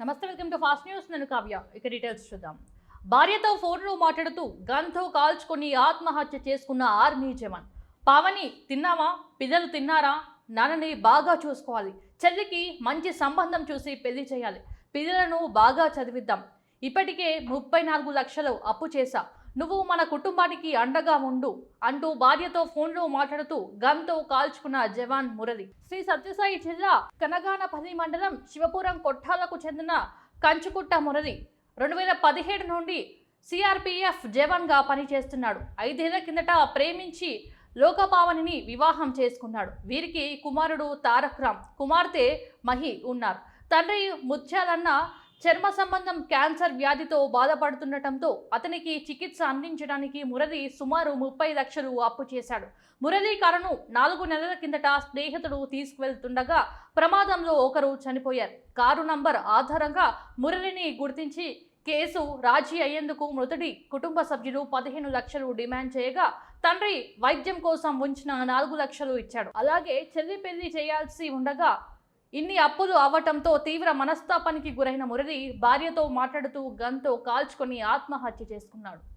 నమస్తే welcome to fast news. నేను కావ్య. ఇక డీటెయిల్స్ చూద్దాం. భార్యతో ఫోన్లో మాట్లాడుతూ గన్తో కాల్చుకొని ఆత్మహత్య చేసుకున్న ఆర్మీ జవాన్. పావని తిన్నావా? పిల్లలు తిన్నారా? నాన్నని బాగా చూసుకోవాలి. చెల్లికి మంచి సంబంధం చూసి పెళ్ళి చేయాలి. పిల్లలను బాగా చదివిద్దాం. ఇప్పటికే ముప్పై నాలుగు లక్షలు అప్పు చేశా. నువ్వు మన కుటుంబానికి అండగా ఉండు అంటూ భార్యతో ఫోన్లో మాట్లాడుతూ గన్తో కాల్చుకున్న జవాన్ మురళి. శ్రీ సత్యసాయి జిల్లా కనగానపల్లి మండలం శివపురం కొట్టాలకు చెందిన కంచుకుట్ట మురళి రెండు వేల పదిహేడు నుండి సిఆర్పిఎఫ్ జవాన్గా పనిచేస్తున్నాడు. ఐదేళ్ళ కిందట ప్రేమించి లోకపావనిని వివాహం చేసుకున్నాడు. వీరికి కుమారుడు తారక్ రామ్ కుమార్తె మహి ఉన్నారు. తండ్రి ముత్యాలన్న చర్మ సంబంధం క్యాన్సర్ వ్యాధితో బాధపడుతుండటంతో అతనికి చికిత్స అందించడానికి మురళి సుమారు ముప్పై లక్షలు అప్పు చేశాడు. మురళీ కారును నాలుగు నెలల కిందట స్నేహితుడు తీసుకువెళ్తుండగా ప్రమాదంలో ఒకరు చనిపోయారు. కారు నంబర్ ఆధారంగా మురళిని గుర్తించి కేసు రాజీ అయ్యేందుకు మృతుడి కుటుంబ సభ్యులు పదిహేను లక్షలు డిమాండ్ చేయగా తండ్రి వైద్యం కోసం ఉంచిన నాలుగు లక్షలు ఇచ్చాడు. అలాగే చెల్లి పెళ్ళి చేయాల్సి ఉండగా ఇన్ని అప్పులు అవ్వటంతో తీవ్ర మనస్తాపానికి గురైన మురళి భార్యతో మాట్లాడుతూ గన్తో కాల్చుకొని ఆత్మహత్య చేసుకున్నాడు.